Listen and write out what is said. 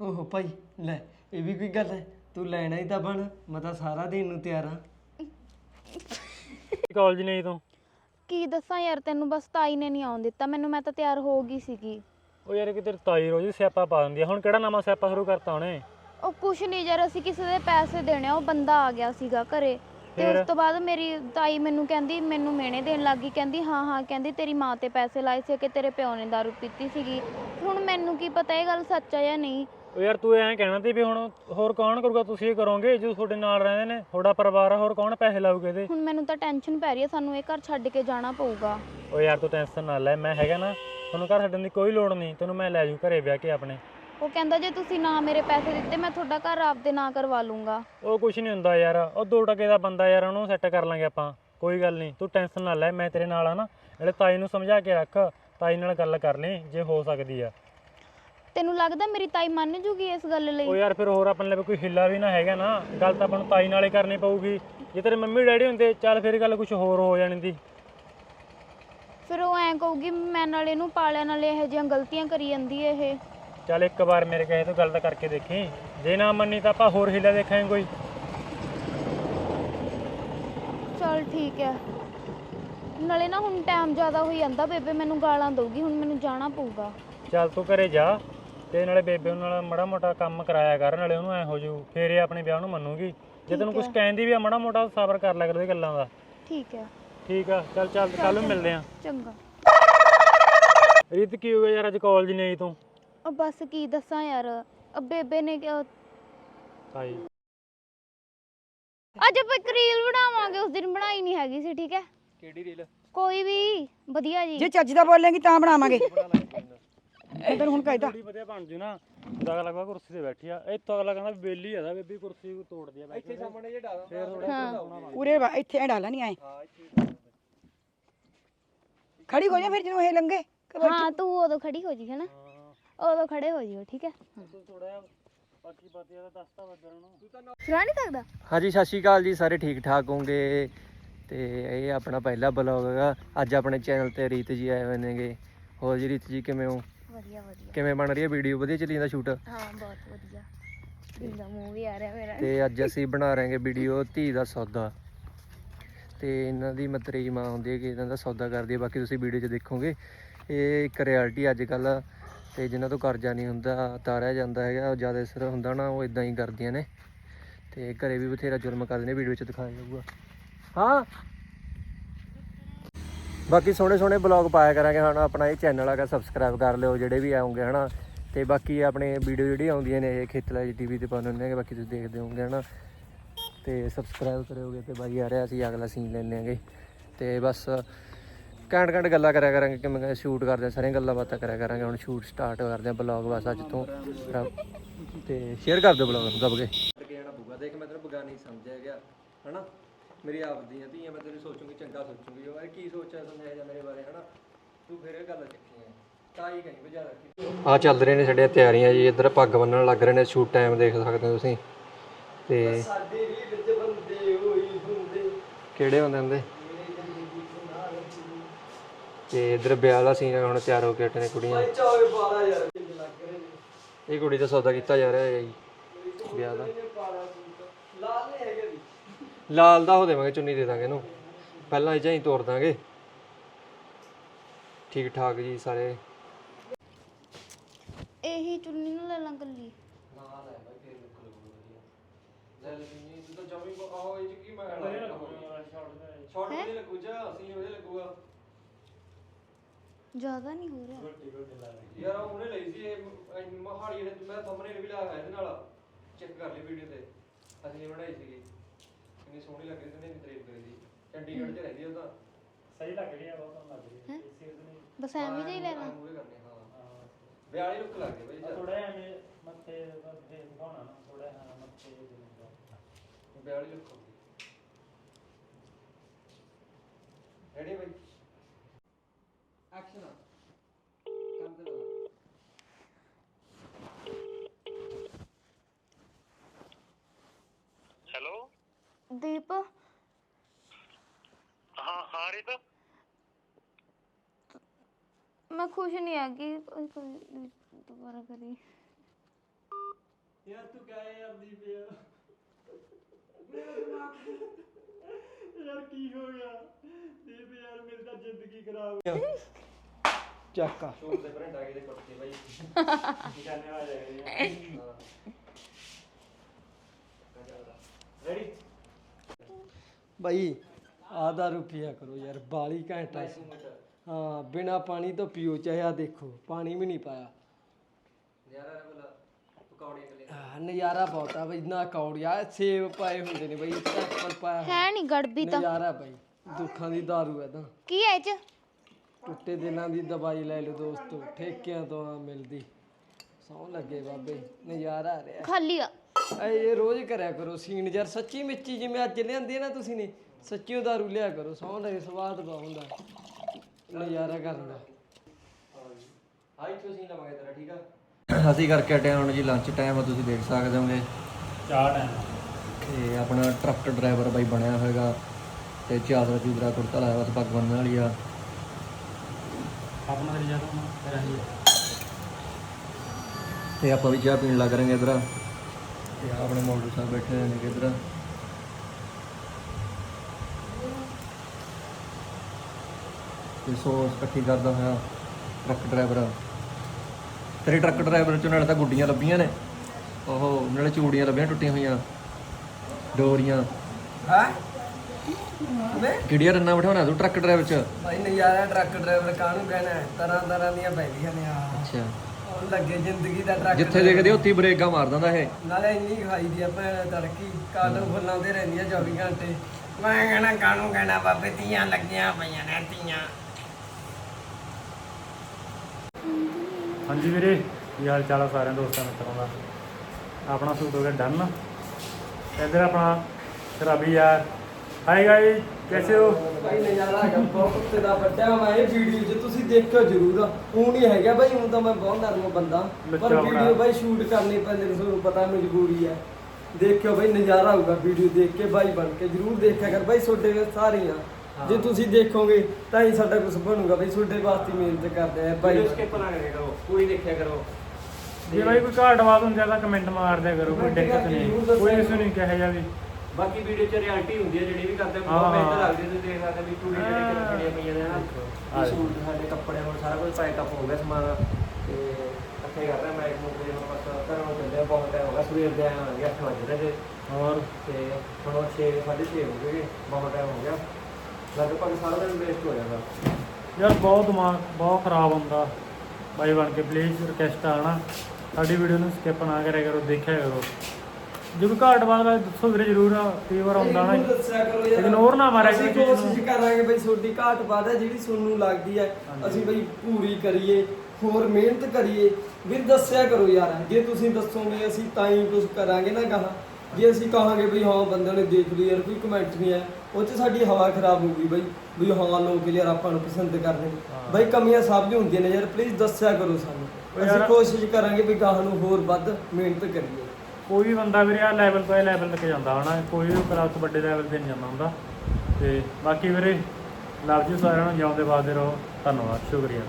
ਓਹ ਭਾਈ ਲੈ ਇਹ ਵੀ ਕੋਈ ਗੱਲ ਹੈ ਤੂੰ ਲੈਣਾ ਹੀ ਤਾਂ ਬਣ ਮੈਂ ਤਾਂ ਸਾਰਾ ਦਿਨ ਨੂੰ ਤਿਆਰ ਹਾਂ ਕਾਲਜ ਨਹੀਂ ਤੂੰ? ਕੀ ਦੱਸਾਂ ਯਾਰ ਤੈਨੂੰ ਬਸ ਤਾਈ ਨੇ ਨਹੀਂ ਆਉਣ ਦਿੱਤਾ ਮੈਨੂੰ ਮੈਂ ਤਾਂ ਤਿਆਰ ਹੋ ਗਈ ਸੀਗੀ। ਉਹ ਯਾਰ ਕਿਤੇ ਤਾਈ ਰੋਜ਼ ਹੀ ਸਿਆਪਾ ਪਾ ਦਿੰਦੀ ਆ। ਹੁਣ ਕਿਹੜਾ ਨਵਾਂ ਸਿਆਪਾ ਸ਼ੁਰੂ ਕਰਤਾ ਉਹਨੇ? ਉਹ ਕੁਛ ਨਹੀਂ ਯਾਰ ਅਸੀਂ ਕਿਸੇ ਦੇ ਪੈਸੇ ਦੇਣੇ ਆ ਉਹ ਬੰਦਾ ਆ ਗਿਆ ਸੀਗਾ ਘਰੇ। ਤੇ ਫਿਰ? ਉਸ ਤੋਂ ਬਾਅਦ ਮੇਰੀ ਤਾਈ ਮੈਨੂੰ ਕਹਿੰਦੀ ਮੈਨੂੰ ਮਿਹਣੇ ਦੇਣ ਲੱਗੀ ਕਹਿੰਦੀ ਹਾਂ ਹਾਂ ਕਹਿੰਦੀ ਤੇਰੀ ਮਾਂ ਤੇ ਪੈਸੇ ਲਾਏ ਸੀ ਕਿ ਤੇਰੇ ਪਿਓ ਨੇ ਦਾਰੂ ਪੀਤੀ ਸੀਗੀ। ਹੁਣ ਮੈਨੂੰ ਕੀ ਪਤਾ ਇਹ ਗੱਲ ਸੱਚ ਆ ਜਾਂ ਨਹੀਂ। ਉਹ ਯਾਰ ਤੂੰ ਐਂ ਕਹਿਣਾ ਤੇ ਵੀ ਹੁਣ ਹੋਰ ਕੌਣ ਕਰੂਗਾ ਤੁਸੀਂ ਇਹ ਕਰੋਗੇ ਜੋ ਤੁਹਾਡੇ ਨਾਲ ਰਹਿੰਦੇ ਨੇ ਤੁਹਾਡਾ ਪਰਿਵਾਰ ਆ ਹੋਰ ਕੌਣ ਪੈਸੇ ਲਾਊਗਾ ਇਹਦੇ? ਹੁਣ ਮੈਨੂੰ ਤਾਂ ਟੈਨਸ਼ਨ ਪੈ ਰਹੀ ਹੈ ਸਾਨੂੰ ਇਹ ਘਰ ਛੱਡ ਕੇ ਜਾਣਾ ਪਊਗਾ। ਉਹ ਯਾਰ ਤੂੰ ਟੈਨਸ਼ਨ ਨਾ ਲੈ ਮੈਂ ਹੈਗਾ ਨਾ ਤੁਹਾਨੂੰ ਘਰ ਛੱਡਣ ਦੀ ਕੋਈ ਲੋੜ ਨਹੀਂ ਤੈਨੂੰ ਮੈਂ ਲੈ ਜੂ ਘਰੇ ਵਿਆਹ ਕੇ ਆਪਣੇ। ਉਹ ਕਹਿੰਦਾ ਜੇ ਤੁਸੀਂ ਨਾ ਮੇਰੇ ਪੈਸੇ ਦਿੱਤੇ ਮੈਂ ਤੁਹਾਡਾ ਘਰ ਆਪਦੇ ਨਾਂ ਕਰਵਾ ਲੂੰਗਾ ਉਹ ਕੁਛ ਨਹੀਂ ਹੁੰਦਾ ਯਾਰ ਉਹ ਦੋ ਟਕੇ ਦਾ ਬੰਦਾ ਯਾਰ ਉਹਨੂੰ ਸੈੱਟ ਕਰ ਲਾਂਗੇ ਆਪਾਂ ਕੋਈ ਗੱਲ ਨਹੀਂ ਤੂੰ ਟੈਨਸ਼ਨ ਨਾ ਲੈ ਮੈਂ ਤੇਰੇ ਨਾਲ ਆ ਨਾ ਨਾਲੇ ਤਾਈ ਨੂੰ ਸਮਝਾ ਕੇ ਰੱਖ ਤਾਈ ਨਾਲ ਗੱਲ ਕਰ ਲਈ ਜੇ ਹੋ ਸਕਦੀ ਆ। ਤੈਨੂੰ ਲੱਗਦਾ ਮੇਰੀ ਤਾਈ ਮੰਨ ਜੂਗੀ ਇਸ ਗੱਲ ਲਈ? ਉਹ ਯਾਰ ਫਿਰ ਹੋਰ ਆਪਣੇ ਲਈ ਕੋਈ ਹਿੱਲਾ ਵੀ ਨਾ ਹੈਗਾ ਨਾ। ਗੱਲ ਤਾਂ ਆਪਾਂ ਨੂੰ ਤਾਈ ਨਾਲੇ ਕਰਨੀ ਪਊਗੀ। ਜੇ ਤੇਰੇ ਮੰਮੀ ਡੈਡੀ ਹੁੰਦੇ ਚੱਲ ਫਿਰ ਗੱਲ ਕੁਝ ਹੋਰ ਹੋ ਜਾਣੀ ਦੀ ਫਿਰ ਉਹ ਐਂ ਕਹੂਗੀ ਮੈਂ ਨਾਲੇ ਇਹਨੂੰ ਪਾਲਿਆ ਨਾਲੇ ਇਹੋ ਜਿਹੀਆਂ ਗਲਤੀਆਂ ਕਰੀ ਜਾਂਦੀ ਹੈ ਇਹ। ਚੱਲ ਇੱਕ ਵਾਰ ਮੇਰੇ ਕਹੇ ਤੋਂ ਗੱਲ ਤਾਂ ਕਰਕੇ ਦੇਖੀ। ਜੇ ਨਾ ਮੰਨੀ ਤਾਂ ਆਪਾਂ ਹੋਰ ਹਿੱਲਾ ਦੇਖਾਂਗੇ ਕੋਈ। ਚਲ ਠੀਕ ਹੈ ਨਾਲੇ ਨਾ ਹੁਣ ਟਾਈਮ ਜ਼ਿਆਦਾ ਹੋਈ ਜਾਂਦਾ ਬੇਬੇ ਮੈਨੂੰ ਗਾਲਾਂ ਦਊਗੀ ਹੁਣ ਮੈਨੂੰ ਜਾਣਾ ਪਊਗਾ। ਚੱਲ ਤੂੰ ਘਰੇ ਜਾ। ਤੇ ਨਾਲੇ ਬੇਬੇ ਨਾਲ ਮੜਾ ਮੋਟਾ ਕੰਮ ਕਰਾਇਆ ਕਰ ਨਾਲੇ ਉਹਨੂੰ ਐ ਹੋ ਜੂ ਫੇਰ ਇਹ ਆਪਣੇ ਵਿਆਹ ਨੂੰ ਮੰਨੂਗੀ। ਜੇ ਤੈਨੂੰ ਕੁਝ ਕਹਿੰਦੀ ਵੀ ਆ ਮੜਾ ਮੋਟਾ ਸਬਰ ਕਰ ਲਿਆ ਕਰ ਉਹਦੀ ਗੱਲਾਂ ਦਾ। ਠੀਕ ਹੈ। ਠੀਕ ਆ ਚੱਲ ਚੱਲ ਕੱਲ ਨੂੰ ਮਿਲਦੇ ਆ। ਚੰਗਾ। ਰੀਤ ਕੀ ਹੋ ਗਿਆ ਯਾਰ ਅੱਜ ਕਾਲਜ ਨਹੀਂ ਆਈ ਤੂੰ? ਉਹ ਬਸ ਕੀ ਦੱਸਾਂ ਯਾਰ ਅ ਬੇਬੇ ਨੇ ਕਿਹਾ- ਤਾਈ। ਅੱਜ ਆਪਾਂ ਇੱਕ ਰੀਲ ਬਣਾਵਾਂਗੇ ਉਸ ਦਿਨ ਬਣਾਈ ਨਹੀਂ ਹੈਗੀ ਸੀ ਠੀਕ ਹੈ? ਕਿਹੜੀ ਰੀਲ ਕੋਈ ਵੀ ਵਧੀਆ ਜੀ। ਜੇ ਚੱਜ ਦਾ ਬੋਲੇਂਗੀ ਤਾਂ ਬਣਾਵਾਂਗੇ। ਤੈਨੂੰ ਹੁਣ ਕਹਿਤਾ ਥੋੜੀ ਵਧੀਆ ਬਣ ਜੂ ਨਾ। ਤਾਂ ਅਗਲਾ ਕਹਿੰਦਾ ਕੁਰਸੀ ਤੇ ਬੈਠੀ ਆ। ਇੱਥੋਂ ਅਗਲਾ ਕਹਿੰਦਾ ਬੇਲੀ ਆਦਾ ਬੇਬੀ ਕੁਰਸੀ ਨੂੰ ਤੋੜਦੀ ਆ ਇੱਥੇ ਸਾਹਮਣੇ ਜਿਹੜਾ ਡਾ ਫੇਰ ਥੋੜਾ ਉਰੇ ਵਾ ਇੱਥੇ ਐ ਡਾਲਾ ਨਹੀਂ ਆਏ। ਖੜੀ ਹੋ ਜਾ ਫਿਰ ਜਦੋਂ ਇਹ ਲੰਗੇ ਹਾਂ ਤੂੰ ਉਦੋਂ ਖੜੀ ਹੋ ਜੀ ਹੈਨਾ ਉਦੋਂ ਖੜੇ ਹੋ ਜਿਓ ਠੀਕ ਹੈ? ਥੋੜਾ ਬਾਕੀ ਬਾਤੀਆਂ ਦਾ ਦੱਸਤਾ ਬੱਦਰ ਨੂੰ। ਸੁਣਾ ਨਹੀਂ ਸਕਦਾ? ਹਾਂਜੀ ਸਤਿ ਸ਼੍ਰੀ ਅਕਾਲ ਜੀ ਸਾਰੇ ਠੀਕ ਠਾਕ ਹੋਗੇ ਤੇ ਇਹ ਆਪਣਾ ਪਹਿਲਾ ਬਲੌਗ ਹੈਗਾ। ਅੱਜ ਆਪਣੇ ਚੈਨਲ ਤੇ ਰੀਤ ਜੀ ਆਏ ਹੋਏ ਨੇਗੇ। ਹੋਰ ਜੀ ਰੀਤ ਜੀ ਕਿਵੇਂ ਹੋ? ਵਧੀਆ ਵਧੀਆ। ਕਿਵੇਂ ਬਣ ਰਹੀ ਹੈ ਵੀਡੀਓ ਵਧੀਆ ਚੱਲੀ ਜਾਂਦਾ ਸ਼ੂਟ ਹਾਂ ਬਹੁਤ ਵਧੀਆ। ਦਿਲ ਮੂੰਹ ਵੀ ਆ ਰਿਹਾ ਮੇਰਾ। ਤੇ ਅੱਜ ਅਸੀਂ ਬਣਾ ਰਹੇ ਹਾਂਗੇ ਵੀਡੀਓ ਧੀ ਦਾ ਸੌਦਾ। ਤੇ ਇਹਨਾਂ ਦੀ ਮਤਰੇਈ ਮਾਂ ਹੁੰਦੀ ਹੈ ਕਿ ਇਹਨਾਂ ਦਾ ਸੌਦਾ ਕਰਦੀ ਹੈ। ਬਾਕੀ ਤੁਸੀਂ ਵੀਡੀਓ 'ਚ ਦੇਖੋਗੇ। ਇਹ ਇੱਕ ਰਿਐਲਿਟੀ ਅੱਜ ਕੱਲ ਤੇ ਜਿਨ੍ਹਾਂ ਤੋਂ ਕਰਜ਼ਾ ਨਹੀਂ ਹੁੰਦਾ ਤਾਰਿਆ ਜਾਂਦਾ ਹੈਗਾ। ਉਹ ਜ਼ਿਆਦਾ ਸਿਰ ਹੁੰਦਾ ਨਾ ਉਹ ਇਦਾਂ ਹੀ ਕਰਦੀਆਂ ਨੇ। ਤੇ ਘਰੇ ਵੀ ਬਥੇਰਾ ਜ਼ੁਲਮ ਕਰਦੇ ਨੇ। ਵੀਡੀਓ 'ਚ ਦਿਖਾਇਆ ਜਾਊਗਾ। ਹਾਂ! ਬਾਕੀ ਸੋਹਣੇ ਸੋਹਣੇ ਬਲੌਗ ਪਾਇਆ ਕਰਾਂਗੇ ਹੁਣ ਆਪਣਾ ਇਹ ਚੈਨਲ ਹੈਗਾ ਸਬਸਕ੍ਰਾਈਬ ਕਰ ਲਿਓ, ਜਿਹੜੇ ਵੀ ਆਉਂਗੇ, ਹਨਾ। ਤੇ ਬਾਕੀ ਆਪਣੇ ਵੀਡੀਓ ਜਿਹੜੀ ਆਉਂਦੀਆਂ ਨੇ, ਇਹ ਖੇਤਲਾ ਜੀ ਟੀਵੀ ਤੇ ਪਾਉਂਦੇ ਹੁੰਦੇ ਆ ਬਾਕੀ ਤੁਸੀਂ ਦੇਖਦੇ ਹੋਵੋਗੇ, ਹਨਾ। ਤੇ ਸਬਸਕ੍ਰਾਈਬ ਕਰਿਓਗੇ ਤੇ ਬਾਈ ਆ ਰਿਹਾ, ਅਸੀਂ ਅਗਲਾ ਸੀਨ ਲੈਣੇ ਆਂਗੇ ਤੇ ਬਸ ਘੰਟ ਘੰਟ ਗੱਲਾਂ ਕਰਿਆ ਕਰਾਂਗੇ, ਕਿਵੇਂ ਕਿ ਸ਼ੂਟ ਕਰਦੇ ਸਾਰੀਆਂ ਗੱਲਾਂ ਬਾਤਾਂ ਕਰਿਆ ਕਰਾਂਗੇ। ਹੁਣ ਸ਼ੂਟ ਸਟਾਰਟ ਕਰਦੇ ਆ ਬਲੌਗ, ਬਸ ਅੱਜ ਤੋਂ। ਤੇ ਸ਼ੇਅਰ ਕਰ ਦਿਓ ਬਲੌਗ ਨੂੰ, ਦਬ ਕੇ। ਦੇਖ, ਮੈਂ ਤੈਨੂੰ ਬਗਾਨੀ ਸਮਝਿਆ ਗਿਆ, ਹਨਾ। ਮੇਰੀ ਆਪਦੀਆਂ ਧੀਆਂ ਮੈਂ ਤੈਨੂੰ ਸੋਚੂਗੀ ਚੰਗਾ ਸੋਚੂਗੀ। ਉਹ ਕੀ ਸੋਚਿਆ ਸਮਝਿਆ ਜਾ ਮੇਰੇ ਬਾਰੇ ਹਨਾ? ਤੂੰ ਫਿਰ ਇਹ ਗੱਲ ਚੱਕੀ ਹੈ ਤਾਂ ਹੀ ਕਹੀਂ ਬਜਾ ਰੱਖੀ। ਆ ਚੱਲ ਰਹੇ ਨੇ ਸਾਡੀਆਂ ਤਿਆਰੀਆਂ ਜੀ ਇੱਧਰ ਪੱਗ ਬੰਨਣ ਲੱਗ ਰਹੇ ਨੇ ਸ਼ੂਟ ਟਾਈਮ ਦੇਖ ਸਕਦੇ ਹੋ ਤੁਸੀਂ। ਤੇ ਸਾਡੇ ਵੀ ਵਿੱਚ ਬੰਦੇ ਹੋਈ ਹੁੰਦੇ। ਕਿਹੜੇ ਹੁੰਦੇ ਹੁੰਦੇ? ਤੇ ਇੱਧਰ ਵਿਆਹ ਵਾਲਾ ਸੀਨ ਹੁਣ ਤਿਆਰ ਹੋ ਕੇ ਹਟੇ ਨੇ ਕੁੜੀਆਂ। ਬਾਲਾ ਯਾਰ ਇਹ ਕੁੜੀ ਦਾ ਸੌਦਾ ਕੀਤਾ ਜਾ ਰਿਹਾ ਹੈ ਜੀ ਵਿਆਹ ਦਾ। ਲਾਲ ਦਾ ਹੋ ਦੇਵਾਂਗੇ ਚੁੰਨੀ ਦੇ ਦਾਂਗੇ ਇਹਨੂੰ। ਪਹਿਲਾਂ ਇਹ ਚਾਹੀਂ ਤੋੜ ਦਾਂਗੇ। ਠੀਕ ਠਾਕ ਜੀ ਸਾਰੇ। ਇਹੀ ਚੁੰਨੀ ਨੂੰ ਲੈ ਲਾਂ ਕੱਲੀ। ਜ਼ਿਆਦਾ ਨਹੀਂ ਹੋ ਰਿਹਾ। ਯਾਰ ਉਹਨੇ ਲਈ ਸੀ ਇਹ ਮਹਾੜੀ ਨੇ ਮੈਂ ਥੰਬਨੇਲ ਵੀ ਲਾਇਆ ਇਹਦੇ ਨਾਲ। ਚੈੱਕ ਕਰ ਲਈ ਵੀਡੀਓ ਤੇ। ਅਸੀਂ ਇਹ ਬਣਾਈ ਸੀਗੀ। ਕਿੰਨੀ ਸੋਹਣੀ ਲੱਗ ਰਹੀ ਸੀ ਨੇ ਤਾਰੀਫ ਕਰੀ ਸੀ ਚੰਡੀਗੜ੍ਹ 'ਚ ਰਹਿੰਦੀ ਉਹ ਤਾਂ। ਸਹੀ ਲੱਗ ਰਹੀ ਆ ਬਹੁਤ ਲੱਗ ਰਹੀ ਹੈਂ? ਬਸ ਐਵੇਂ ਜਿਹਾ ਹੀ ਲੈ ਲਾਂ ਮੂਰੇ ਕਰਨੇ ਹਾਂ। ਵਿਆਹ ਲੁੱਕ ਲੱਗ ਰਹੀ ਬਾਈ ਥੋੜਾ ਐਵੇਂ ਮੱਥੇ ਦਾ ਫੇਸ ਦਿਖਾਉਣਾ ਨਾ ਥੋੜਾ ਹਾਂ ਮੱਥੇ ਦੇ ਦਿਖਾਉਣਾ। ਵਿਆਹ ਲੁੱਕ ਰੈਡੀ ਬਾਈ? ਐਕਸ਼ਨ ਕੰਮ ਤੇ ਲਾ ਹੈਲੋ ਦੀਪ ਹਾਂ ਹਾਂ ਰਿਤ ਮੈਂ ਖੁਸ਼ ਨਹੀਂ ਹੈਗੀ ਕੋਈ ਕੋਈ ਦੁਬਾਰਾ ਕਰੀ ਯਾਰ ਤੂੰ ਕਹੇ ਯਾਰ ਦੀਪ ਯਾਰ ਯਾਰ ਕੀ ਹੋ ਗਿਆ ਦੀਪ ਯਾਰ ਮੇਰੀ ਤਾਂ ਜ਼ਿੰਦਗੀ ਖਰਾਬ ਚੱਕਾ ਸ਼ੋਰ ਦੇ ਪਰੰਟ ਆ ਗਏ ਦੇ ਕੁੱਤੇ ਬਾਈ ਜਾਣੇ ਆ ਜਾਏਗਾ ਰੈਡੀ ਭਾਈ ਆ ਦਾਰੂ ਪੀਆ ਕਰੋ ਯਾਰ ਬਾਲੀ ਘੰਟਾ ਸੀ ਹਾਂ ਬਿਨਾ ਪਾਣੀ ਤੋਂ ਪੀਓ ਚਾਹੇ ਆ ਦੇਖੋ ਪਾਣੀ ਵੀ ਨਹੀਂ ਪਾਇਆ। ਕਲੇ ਆਹ, ਨਜ਼ਾਰਾ ਬਹੁਤ ਆ ਬਈ ਨਾ ਕੌੜੀਆ ਸੇਬ ਪਾਏ ਹੁੰਦੇ ਨੇ ਬਈ ਐਪਲ ਪਾਇਆ ਹੋਇਆ। ਹੈ ਨਹੀਂ ਗੜਬੀ ਤਾਂ। ਨਜ਼ਾਰਾ ਬਈ ਦੁੱਖਾਂ ਦੀ ਦਾਰੂ ਹੈ ਤਾਂ। ਕੀ ਹੈ ਇਹ ਚ? ਟੁੱਟੇ ਦਿਲਾਂ ਦੀ ਦਵਾਈ ਲੈ ਲਓ ਦੋਸਤੋ ਠੇਕਿਆਂ ਤੋਂ ਆ ਮਿਲਦੀ। ਸੌ ਲੱਗੇ ਬਾਬੇ ਨਜ਼ਾਰਾ ਆ ਰਿਹਾ। ਖਾਲੀ ਆ। ਐ ਇਹ ਰੋਜ਼ ਕਰਿਆ ਕਰੋ ਸੀਨ ਯਾਰ ਸੱਚੀ ਮਿੱਚੀ ਜਿਵੇਂ ਅੱਜ ਲਿਆਂਦੀ ਹੈ ਨਾ ਤੁਸੀਂ ਨੇ ਸੱਚੀਓ ਦਾਰੂ ਲਿਆ ਕਰੋ ਸੌਂ ਲੱਗੇ ਸਵਾਦ ਬਾ ਹੁੰਦਾ ਨਜ਼ਾਰਾ ਕਰਨ ਦਾ ਹਾਂ ਇੱਥੋਂ ਸੀ ਲਵਾਂਗੇ ਤੇਰਾ ਠੀਕ ਆ? ਅਸੀਂ ਕਰਕੇ ਹਟੇ ਹਾਂ ਹੁਣ ਜੀ ਲੰਚ ਟਾਈਮ ਆ ਤੁਸੀਂ ਦੇਖ ਸਕਦੇ ਹੋਗੇ। ਚਾਹ ਟਾਈਮ ਤੇ ਆਪਣਾ ਟਰੱਕ ਡਰਾਈਵਰ ਬਾਈ ਬਣਿਆ ਹੋਏਗਾ ਤੇ ਚਾਦਰਾ ਚੂਦਰਾ ਕੁੜਤਾ ਲਾਇਆ ਬਸ ਪੱਗ ਬੰਨਣ ਵਾਲੀ ਆ। ਆਪਣਾ ਤੇਰੀ ਜਦੋਂ ਤੇਰਾ ਹੀ ਤੇ ਆਪਾਂ ਵੀ ਚਾਹ ਪੀਣ ਲੱਗ ਰਹੇ ਹਾਂ ਇਧਰ। ਤੇ ਆਪਣੇ ਮੌਲਵੀ ਸਾਹਿਬ ਬੈਠੇ ਨੇ ਕਿਧਰ ਤੇ ਸੋਸ ਇਕੱਠੀ ਕਰਦਾ ਹੋਇਆ ਟਰੱਕ ਡਰਾਈਵਰ। ਤੇਰੇ ਟਰੱਕ ਡਰਾਈਵਰ ਚੋਂ ਨਾਲੇ ਤਾਂ ਗੁੱਡੀਆਂ ਲੱਭੀਆਂ ਨੇ। ਉਹ ਨਾਲੇ ਚੂੜੀਆਂ ਲੱਭੀਆਂ ਟੁੱਟੀਆਂ ਹੋਈਆਂ। ਡੋਰੀਆਂ। ਹਾਂ? ਕਿਹੜੀਆਂ ਰੰਨਾਂ ਬਿਠਾਉਣਾ ਤੂੰ ਟਰੱਕ ਡਰਾਈਵਰ ਚ? ਭਾਈ ਨਜ਼ਾਰਾ ਟਰੱਕ ਡਰਾਈਵਰ ਕਾਹਨੂੰ ਕਹਿਣਾ? ਤਰ੍ਹਾਂ ਤਰ੍ਹਾਂ ਦੀਆਂ ਪੈਂਦੀਆਂ ਨੇ ਆ। ਅੱਛਾ। ਲੱਗੇ ਜ਼ਿੰਦਗੀ ਦਾ ਟਰੱਕ ਜਿੱਥੇ ਦੇਖਦੇ ਉੱਥੇ ਬ੍ਰੇਕਾਂ ਮਾਰ ਦਿੰਦਾ ਇਹ। ਨਾਲੇ ਇੰਨੀ ਖਾਈ ਦੀ ਆ ਭੈਣ ਤੜਕੀ। ਕਾਲੂ ਫੁੱਲਾਉਂਦੇ ਰਹਿੰਦੀਆਂ 24 ਘੰਟੇ। ਮੈਂ ਕਹਿਣਾ ਕਾਹਨੂੰ ਕਹਿਣਾ ਬਾਬੇ ਤੀਆਂ ਲੱਗੀਆਂ ਪਈਆਂ ਨੇ ਤੀਆਂ। ਹਾਂਜੀ ਵੀਰੇ ਕੀ ਹਾਲ ਚਾਲ ਆ ਸਾਰਿਆਂ ਦੋਸਤਾਂ ਮਿੱਤਰਾਂ ਦਾ? ਆਪਣਾ ਸੂਟ ਹੋ ਗਿਆ ਡਨ ਇੱਧਰ ਆਪਣਾ ਸ਼ਰਾਬੀ ਯਾਰ। ਹਾਈ ਗਾਇਸ ਕੈਸੇ ਹੋ? ਭਾਈ ਨਜ਼ਾਰਾ ਹੈਗਾ ਬਹੁਤ ਦਾ ਵੱਡਿਆ ਮੈਂ ਇਹ ਵੀਡੀਓ 'ਚ ਤੁਸੀਂ ਦੇਖਿਓ ਜ਼ਰੂਰ। ਉਹ ਨਹੀਂ ਹੈਗਾ ਭਾਈ ਹੁਣ ਤਾਂ ਮੈਂ ਬਹੁਤ ਨਰਮ ਬੰਦਾ। ਪਰ ਲੱਚਾ ਬਣਾ। ਵੀਡੀਓ ਭਾਈ ਸ਼ੂਟ ਕਰਨੀ ਪੈਂਦੀ ਨੇ ਤੁਹਾਨੂੰ ਪਤਾ ਮਜਬੂਰੀ ਹੈ। ਦੇਖਿਓ ਭਾਈ ਨਜ਼ਾਰਾ ਆਊਗਾ ਵੀਡੀਓ ਦੇਖ ਕੇ ਭਾਈ ਬਣ ਕੇ। ਜ਼ਰੂਰ ਦੇਖਿਆ ਕਰ ਭਾਈ ਤੁਹਾਡੇ ਸਾਰੇ ਆ ਜੇ ਤੁਸੀਂ ਦੇਖੋਗੇ ਤਾਂ ਹੀ ਸਾਡਾ ਕੁਝ ਬਣੂਗਾ ਭਾਈ ਤੁਹਾਡੇ ਵਾਸਤੇ ਮਿਹਨਤ ਕਰਦੇ ਆ ਭਾਈ। ਸਕਿਪ ਨਾ ਕਰਿਆ ਕਰੋ ਪੂਰੀ ਦੇਖਿਆ ਕਰੋ। ਜੇ ਬਾਈ ਕੋਈ ਘਾਟ ਬਾਤ ਹੁੰਦੀ ਆ ਤਾਂ ਕਮੈਂਟ ਮਾਰ ਦਿਆ ਕਰੋ ਕੋਈ ਦਿੱਕਤ ਨਹੀਂ। ਕੋਈ ਇਸ ਨਹੀਂ ਕਿਹਾ ਜਾ ਵੀ। ਬਾਕੀ ਵੀਡੀਓ 'ਚ ਰਿਐਲਿਟੀ ਹੁੰਦੀ ਹੈ ਜਿਹੜੀ ਵੀ ਕਰਦੇ ਹਾਂ, ਬਹੁਤ ਮਿਹਨਤ ਹਾਂ। ਲੱਗਦੀ ਹੈ, ਤੁਸੀਂ ਦੇਖ ਸਕਦੇ ਵੀ ਕੁੜੀ ਜਿਹੜੇ ਹਾਂ। ਕਿਹੜੀਆਂ ਪਈਆਂ ਨੇ ਨਾ ਹਾਂ। ਇਹ ਸੂਟ ਸਾਡੇ ਕੱਪੜੇ ਹੁਣ ਸਾਰਾ ਕੁਝ ਪੈਕ ਅਪ ਹੋ ਗਿਆ ਸਮਾਨ। ਤੇ ਇਕੱਠੇ ਕਰ ਰਹੇ ਮੈਂ ਇੱਕ ਮੁੰਡੇ ਨੂੰ ਬਸ ਘਰੋਂ ਚੱਲਿਆ ਬਹੁਤ ਟਾਈਮ ਹੋ ਗਿਆ ਸਵੇਰ ਦੇ ਆਏ ਹੋਣਗੇ 8 ਵਜੇ ਦੇ ਤੇ ਹੋਰ? ਤੇ ਹੁਣ 6 6:30 ਹੋ ਗਏ ਬਹੁਤ ਟਾਈਮ ਹੋ ਗਿਆ। ਲਗਭਗ ਸਾਰਾ ਦਿਨ ਵੇਸਟ ਹੋ ਜਾਂਦਾ। ਯਾਰ ਬਹੁਤ ਦਿਮਾਗ ਬਹੁਤ ਖਰਾਬ ਹੁੰਦਾ। ਬਾਈ ਬਣ ਕੇ ਪਲੀਜ਼ ਰਿਕਵੈਸਟ ਆ ਨਾ। ਸਾਡੀ ਵੀਡੀਓ ਨੂੰ ਸਕਿਪ ਨਾ ਕਰਿਆ ਕਰੋ ਦੇਖਿਆ ਕਰੋ। ਜੇ ਕੋਈ ਘਾਟ ਹੈ ਦੱਸੋ ਵੀਰੇ ਜ਼ਰੂਰ ਕਈ ਵਾਰ ਆਉਂਦਾ ਨਾ। Ignore ਨਾ ਮਾਰਿਆ ਨੂੰ। ਕੋਸ਼ਿਸ਼ ਕਰਾਂਗੇ ਬਈ ਤੁਹਾਡੀ ਘਾਟ ਬਾਤ ਹੈ ਜਿਹੜੀ ਤੁਹਾਨੂੰ ਲੱਗਦੀ ਹੈ ਅਸੀਂ ਬਈ ਪੂਰੀ ਕਰੀਏ ਹੋਰ ਮਿਹਨਤ ਕਰੀਏ। ਵੀ ਦੱਸਿਆ ਕਰੋ ਯਾਰ। ਜੇ ਤੁਸੀਂ ਦੱਸੋਗੇ ਅਸੀਂ ਤਾਂ ਹੀ ਕੁਝ ਕਰਾਂਗੇ ਨਾ ਗਾਹਾਂ। ਜੇ ਅਸੀਂ ਕਹਾਂਗੇ ਬਈ ਹਾਂ ਬੰਦੇ ਨੇ ਦੇਖ ਲਈ ਯਾਰ ਕੋਈ ਕਮੈਂਟ ਨਹੀਂ ਆਇਆ। ਉਹ 'ਚ ਸਾਡੀ ਹਵਾ ਖਰਾਬ ਹੋਊਗੀ ਬਈ ਵੀ ਹਾਂ ਲੋਕ ਯਾਰ ਆਪਾਂ ਨੂੰ ਪਸੰਦ ਕਰਦੇ ਨੇ। ਬਈ ਕਮੀਆਂ ਸਭ ਦੀ ਹੁੰਦੀਆਂ ਨੇ ਯਾਰ ਪਲੀਜ਼ ਦੱਸਿਆ ਕਰੋ ਸਾਨੂੰ। ਅਸੀਂ ਕੋਸ਼ਿਸ਼ ਕਰਾਂਗੇ ਵੀ ਗਾਹਾਂ ਨੂੰ ਹੋਰ ਵੱਧ ਮਿਹਨਤ ਕਰੀਏ। ਕੋਈ ਵੀ ਬੰਦਾ ਵੀਰੇ ਆ ਲੈਵਲ ਤੋਂ ਲੈਵਲ ਤੱਕ ਜਾਂਦਾ ਹਨਾ ਕੋਈ ਵੀ ਕਲਾਸ ਵੱਡੇ ਲੈਵਲ ਤੇ ਨਹੀਂ ਜਾਂਦਾ ਹੁੰਦਾ। ਤੇ ਬਾਕੀ ਵੀਰੇ ਲਵ ਜੀ ਸਾਰਿਆਂ ਨੂੰ ਜਿਉਂਦੇ ਵਾਦੇ ਰਹੋ। ਧੰਨਵਾਦ ਸ਼ੁਕਰੀਆ।